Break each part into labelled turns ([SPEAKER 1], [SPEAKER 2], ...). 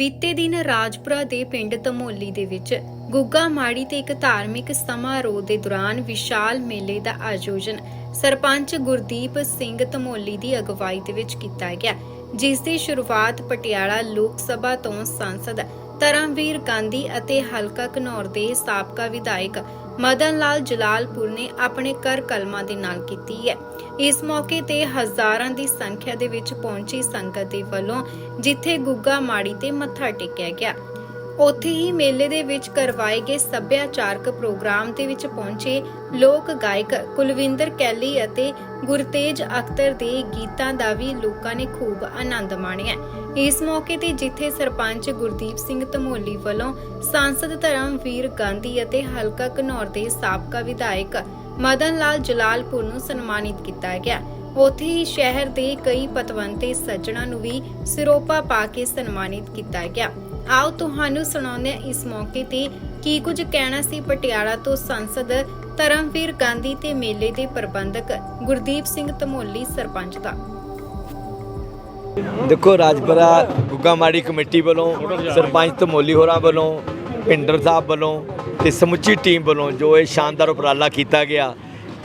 [SPEAKER 1] ਬੀਤੇ ਦਿਨ ਰਾਜਪੁਰਾ ਦੇ ਪਿੰਡ ਧਮੋਲੀ ਦੇ ਵਿੱਚ ਗੁੱਗਾ ਮਾੜੀ ਤੇ ਇੱਕ ਧਾਰਮਿਕ ਸਮਾਰੋਹ ਦੇ ਦੌਰਾਨ ਵਿਸ਼ਾਲ ਮੇਲੇ ਦਾ ਆਯੋਜਨ ਸਰਪੰਚ ਗੁਰਦੀਪ ਸਿੰਘ ਧਮੋਲੀ ਦੀ ਅਗਵਾਈ ਦੇ ਵਿੱਚ ਕੀਤਾ ਗਿਆ, ਜਿਸ ਦੀ ਸ਼ੁਰੂਆਤ ਪਟਿਆਲਾ ਲੋਕ ਸਭਾ ਤੋਂ ਸੰਸਦ ਧਰਮਵੀਰ ਗਾਂਧੀ ਅਤੇ ਹਲਕਾ ਘਨੌਰ ਦੇ ਸਾਬਕਾ ਵਿਧਾਇਕ ਮਦਨ ਲਾਲ ਜਲਾਲਪੁਰ ਨੇ ਆਪਣੇ ਕਰ ਕਲਮਾਂ ਦੇ ਨਾਲ ਕੀਤੀ ਹੈ। ਇਸ ਮੌਕੇ ਤੇ ਹਜ਼ਾਰਾਂ ਦੀ ਸੰਖਿਆ ਦੇ ਵਿੱਚ ਪਹੁੰਚੀ ਸੰਗਤ ਦੇ ਵੱਲੋਂ ਜਿੱਥੇ ਗੁੱਗਾ ਮਾੜੀ ਤੇ ਮੱਥਾ ਟੇਕਿਆ ਗਿਆ। ਉੱਥੇ ਹੀ ਮੇਲੇ ਦੇ ਵਿੱਚ ਕਰਵਾਏ ਗਏ ਸੱਭਿਆਚਾਰਕ ਪ੍ਰੋਗਰਾਮ ਦੇ ਵਿੱਚ ਪਹੁੰਚੇ ਲੋਕ ਗਾਇਕ ਕੁਲਵਿੰਦਰ ਕੈਲੀ ਅਤੇ ਗੁਰਤੇਜ ਅਖਤਰ ਦੇ ਗੀਤਾਂ ਦਾ ਵੀ ਲੋਕਾਂ ਨੇ ਖੂਬ ਆਨੰਦ ਮਾਣਿਆ। ਇਸ ਮੌਕੇ ਤੇ ਜਿੱਥੇ ਸਰਪੰਚ ਗੁਰਦੀਪ ਸਿੰਘ ਧਮੋਲੀ ਵੱਲੋਂ ਸਾਂਸਦ ਧਰਮਵੀਰ ਗਾਂਧੀ ਅਤੇ ਹਲਕਾ ਘਨੌਰ ਦੇ ਸਾਬਕਾ ਵਿਧਾਇਕ ਮਦਨ ਲਾਲ ਜਲਾਲਪੁਰ ਨੂੰ ਸਨਮਾਨਿਤ ਕੀਤਾ ਗਿਆ। ਉੱਥੇ ਹੀ ਸ਼ਹਿਰ ਦੇ ਕਈ ਪਤਵੰਤੇ ਸੱਜਣਾ ਨੂੰ ਵੀ ਸਿਰੋਪਾ ਪਾ ਕੇ ਸਨਮਾਨਿਤ ਕੀਤਾ ਗਿਆ। ਆਓ ਤੁਹਾਨੂੰ ਸੁਣਾਉਂਦੇ ਹਾਂ ਇਸ ਮੌਕੇ ਤੇ ਕੀ ਕੁਝ ਕਹਿਣਾ ਸੀ ਪਟਿਆਲਾ ਤੋਂ ਸੰਸਦ ਧਰਮਵੀਰ ਗਾਂਧੀ ਤੇ ਮੇਲੇ ਦੇ ਪ੍ਰਬੰਧਕ ਗੁਰਦੀਪ ਸਿੰਘ ਧਮੋਲੀ ਸਰਪੰਚ ਦਾ।
[SPEAKER 2] ਦੇਖੋ ਰਾਜਪੁਰਾ ਗੁੱਗਾ ਮਾੜੀ ਕਮੇਟੀ ਵੱਲੋਂ ਸਰਪੰਚ ਧਮੋਲੀ ਹੋਰਾਂ ਵੱਲੋਂ ਭਿੰਡਰ ਸਾਹਿਬ ਵੱਲੋਂ ਤੇ ਸਮੁੱਚੀ ਟੀਮ ਵੱਲੋਂ ਜੋ ਇਹ ਸ਼ਾਨਦਾਰ ਉਪਰਾਲਾ ਕੀਤਾ ਗਿਆ,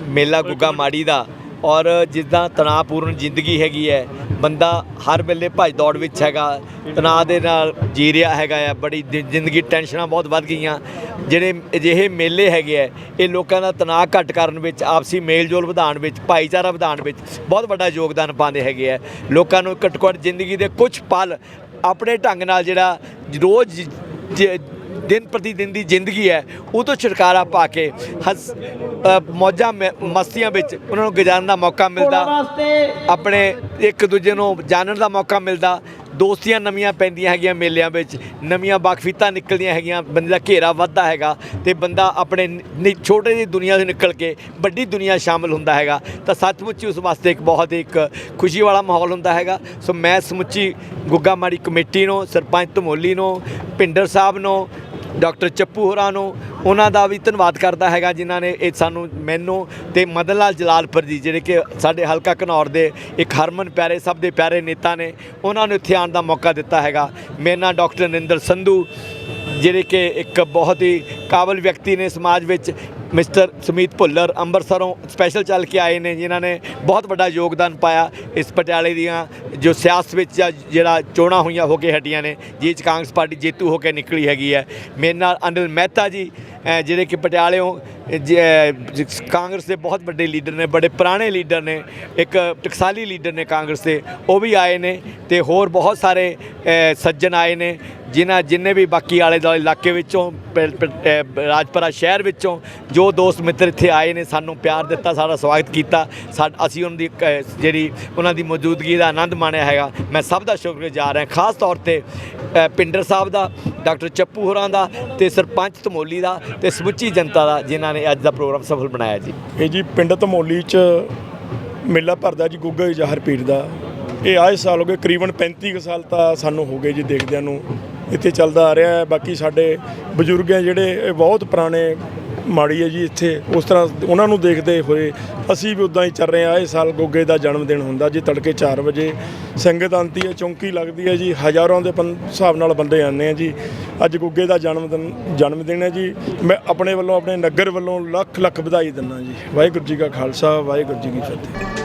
[SPEAKER 2] ਮੇਲਾ ਗੁੱਗਾ ਮਾੜੀ ਦਾ ਔਰ ਜਿੱਦਾਂ ਤਣਾਅਪੂਰਨ ਜ਼ਿੰਦਗੀ ਹੈਗੀ ਹੈ, ਬੰਦਾ ਹਰ ਵੇਲੇ ਭੱਜ ਦੌੜ ਵਿੱਚ ਹੈਗਾ, ਤਣਾਅ ਦੇ ਨਾਲ ਜੀ ਰਿਹਾ ਹੈਗਾ ਆ, ਬੜੀ ਜ਼ਿੰਦਗੀ ਟੈਨਸ਼ਨਾਂ ਬਹੁਤ ਵੱਧ ਗਈਆਂ। ਜਿਹੜੇ ਅਜਿਹੇ ਮੇਲੇ ਹੈਗੇ ਆ, ਇਹ ਲੋਕਾਂ ਦਾ ਤਣਾਅ ਘੱਟ ਕਰਨ ਵਿੱਚ, ਆਪਸੀ ਮੇਲਜੋਲ ਵਧਾਉਣ ਵਿੱਚ, ਭਾਈਚਾਰਾ ਵਧਾਉਣ ਵਿੱਚ ਬਹੁਤ ਵੱਡਾ ਯੋਗਦਾਨ ਪਾਉਂਦੇ ਹੈਗੇ ਆ। ਲੋਕਾਂ ਨੂੰ ਘੱਟੋ ਘੱਟ ਜ਼ਿੰਦਗੀ ਦੇ ਕੁਝ ਪਲ ਆਪਣੇ ਢੰਗ ਨਾਲ ਜਿਹੜਾ ਰੋਜ਼ ਦਿਨ ਪ੍ਰਤੀ ਦਿਨ ਦੀ ਜ਼ਿੰਦਗੀ ਹੈ ਉਹ ਤੋਂ ਛੁਟਕਾਰਾ ਪਾ ਕੇ ਮੌਜਾਂ ਮਸਤੀਆਂ ਵਿੱਚ ਉਹਨਾਂ ਨੂੰ ਗੁਜ਼ਾਰਨ ਦਾ ਮੌਕਾ ਮਿਲਦਾ। ਆਪਣੇ ਇੱਕ ਦੂਜੇ ਨੂੰ ਜਾਣਨ ਦਾ ਮੌਕਾ ਮਿਲਦਾ। ਦੋਸਤੀਆਂ ਨਵੀਆਂ ਪੈਂਦੀਆਂ ਹੈਗੀਆਂ ਮੇਲਿਆਂ ਵਿੱਚ ਨਵੀਆਂ ਬਾਖਫੀਤਾਂ ਨਿਕਲਦੀਆਂ ਹੈਗੀਆਂ ਬੰਦੇ ਦਾ ਘੇਰਾ ਵੱਧਦਾ ਹੈਗਾ ਤੇ ਬੰਦਾ ਆਪਣੇ ਛੋਟੇ ਜਿਹੀ ਦੁਨੀਆ ਤੋਂ ਨਿਕਲ ਕੇ ਵੱਡੀ ਦੁਨੀਆ ਸ਼ਾਮਲ ਹੁੰਦਾ ਹੈਗਾ। ਤਾਂ ਸੱਚਮੁੱਚ ਉਸ ਵਾਸਤੇ ਇੱਕ ਬਹੁਤ ਹੀ ਇੱਕ ਖੁਸ਼ੀ ਵਾਲਾ ਮਾਹੌਲ ਹੁੰਦਾ ਹੈਗਾ। ਸੋ ਮੈਂ ਸਮੁੱਚੀ ਗੁੱਗਾ ਮਾੜੀ ਕਮੇਟੀ ਨੂੰ ਸਰਪੰਚ ਧਮੋਲੀ ਨੂੰ ਭਿੰਡਰ ਸਾਹਿਬ ਨੂੰ ਡਾਕਟਰ ਚੱਪੂ ਹੋਰਾਂ ਨੂੰ, ਉਹਨਾਂ ਦਾ ਵੀ ਧੰਨਵਾਦ ਕਰਦਾ ਹੈਗਾ ਜਿਨ੍ਹਾਂ ਨੇ ਇਹ ਸਾਨੂੰ ਮੈਨੂੰ ਤੇ ਮਦਨ ਲਾਲ ਜਲਾਲਪੁਰ ਜੀ, ਜਿਹੜੇ ਕਿ ਸਾਡੇ ਹਲਕਾ ਘਨੌਰ ਦੇ ਇੱਕ ਹਰਮਨ ਪਿਆਰੇ, ਸਭ ਦੇ ਪਿਆਰੇ ਨੇਤਾ ਨੇ, ਉਹਨਾਂ ਨੂੰ ਇੱਥੇ ਆਉਣ ਦਾ ਮੌਕਾ ਦਿੱਤਾ ਹੈਗਾ। ਮੇਰੇ ਨਾਲ ਡਾਕਟਰ ਨਿੰਦਰ ਸੰਧੂ, ਜਿਹੜੇ ਕਿ ਇੱਕ ਬਹੁਤ ਹੀ ਕਾਬਲ ਵਿਅਕਤੀ ਨੇ ਸਮਾਜ ਵਿੱਚ ਮਿਸਟਰ ਸੁਮੀਤ ਭੁੱਲਰ ਅੰਮ੍ਰਿਤਸਰੋਂ ਸਪੈਸ਼ਲ ਚੱਲ ਕੇ ਆਏ ਨੇ, ਜਿਨ੍ਹਾਂ ਨੇ ਬਹੁਤ ਵੱਡਾ ਯੋਗਦਾਨ ਪਾਇਆ ਇਸ ਪਟਿਆਲੇ ਦੀਆਂ, ਜੋ ਸਿਆਸਤ ਵਿੱਚ ਜਿਹੜਾ ਚੋਣਾਂ ਹੋਈਆਂ ਹੋ ਕੇ ਹਟੀਆਂ ਨੇ ਜਿਸ 'ਚ ਕਾਂਗਰਸ ਪਾਰਟੀ ਜੇਤੂ ਹੋ ਕੇ ਨਿਕਲੀ ਹੈਗੀ ਹੈ। ਮੇਰੇ ਨਾਲ ਅਨਿਲ ਮਹਿਤਾ ਜੀ ਜਿਹੜੇ ਕਿ ਪਟਿਆਲਿਓਂ ਕਾਂਗਰਸ ਦੇ ਬਹੁਤ ਵੱਡੇ ਲੀਡਰ ਨੇ, ਬੜੇ ਪੁਰਾਣੇ ਲੀਡਰ ਨੇ, ਇੱਕ ਟਕਸਾਲੀ ਲੀਡਰ ਨੇ ਕਾਂਗਰਸ ਦੇ, ਉਹ ਵੀ ਆਏ ਨੇ ਤੇ ਹੋਰ ਬਹੁਤ ਸਾਰੇ ਸੱਜਣ ਆਏ ਨੇ, ਜਿਨ੍ਹਾਂ, ਜਿੰਨੇ ਵੀ ਬਾਕੀ ਆਲੇ ਦੁਆਲੇ ਇਲਾਕੇ ਵਿੱਚੋਂ, ਪ- ਰਾਜਪੁਰਾ ਸ਼ਹਿਰ ਵਿੱਚੋਂ ਜੋ ਦੋਸਤ ਮਿੱਤਰ ਇੱਥੇ ਆਏ ਨੇ, ਸਾਨੂੰ ਪਿਆਰ ਦਿੱਤਾ, ਸਾਡਾ ਸਵਾਗਤ ਕੀਤਾ, ਸਾ, ਅਸੀਂ ਉਹਨਾਂ ਦੀ ਕ- ਜਿਹੜੀ ਉਹਨਾਂ ਦੀ ਮੌਜੂਦਗੀ ਦਾ ਆਨੰਦ ਮਾਣਿਆ ਹੈਗਾ, ਮੈਂ ਸਭ ਦਾ ਸ਼ੁਕਰਗੁਜ਼ਾਰ ਹਾਂ, ਖਾਸ ਤੌਰ ਤੇ ਪਿੰਡਰ ਸਾਹਿਬ ਦਾ, ਡਾਕਟਰ ਚੱਪੂ ਹੋਰਾਂ ਦਾ ਤੇ ਸਰਪੰਚ ਧਮੋਲੀ ਦਾ ਤੇ ਸਮੁੱਚੀ ਜਨਤਾ ਦਾ, ਜਿਨ੍ਹਾਂ ਨੇ ਅੱਜ ਦਾ ਪ੍ਰੋਗਰਾਮ ਸਫਲ ਬਣਾਇਆ ਜੀ।
[SPEAKER 3] ਇਹ ਜੀ ਪਿੰਡ ਧਮੋਲੀ ਚ ਮੇਲਾ ਭਰਦਾ ਜੀ ਗੁੱਗਾ ਜਹਰ ਪੀਰ ਦਾ। ਇਹ ਆਏ ਸਾਲ ਹੋ ਗਏ, ਕਰੀਬਨ 35 ਕੁ ਸਾਲ ਤਾਂ ਸਾਨੂੰ ਹੋ ਗਏ ਜੀ ਦੇਖਦਿਆਂ ਨੂੰ। ਇੱਥੇ ਚੱਲਦਾ ਆ ਰਿਹਾ ਹੈ, ਬਾਕੀ ਸਾਡੇ ਬਜ਼ੁਰਗ ਹੈ ਜਿਹੜੇ, ਇਹ ਬਹੁਤ ਪੁਰਾਣੇ ਮਾੜੀ ਹੈ ਜੀ ਇੱਥੇ। ਉਸ ਤਰ੍ਹਾਂ ਉਹਨਾਂ ਨੂੰ ਦੇਖਦੇ ਹੋਏ ਅਸੀਂ ਵੀ ਉਦਾਂ ਹੀ ਚੱਲ ਰਹੇ ਆ ਇਹ ਸਾਲ ਗੁੱਗੇ ਦਾ ਜਨਮ ਦਿਨ ਹੁੰਦਾ ਜੀ, ਤੜਕੇ 4 ਵਜੇ। ਸੰਗਤ ਆਉਂਦੀ ਹੈ, ਚੌਂਕੀ ਲੱਗਦੀ ਹੈ ਜੀ। ਹਜ਼ਾਰਾਂ ਦੇ ਪੰ- ਹਿਸਾਬ ਨਾਲ ਬੰਦੇ ਆਉਂਦੇ ਆ ਜੀ। ਅੱਜ ਗੁੱਗੇ ਦਾ ਜਨਮ ਦਿਨ ਜਨਮ ਦਿਨ ਹੈ ਜੀ। ਮੈਂ ਆਪਣੇ ਵੱਲੋਂ, ਆਪਣੇ ਨਗਰ ਵੱਲੋਂ ਲੱਖ ਲੱਖ ਵਧਾਈ ਦਿੰਦਾ ਜੀ। ਵਾਹਿਗੁਰੂ ਜੀ ਕਾ ਖਾਲਸਾ, ਵਾਹਿਗੁਰੂ ਜੀ ਕੀ ਫਤਿਹ।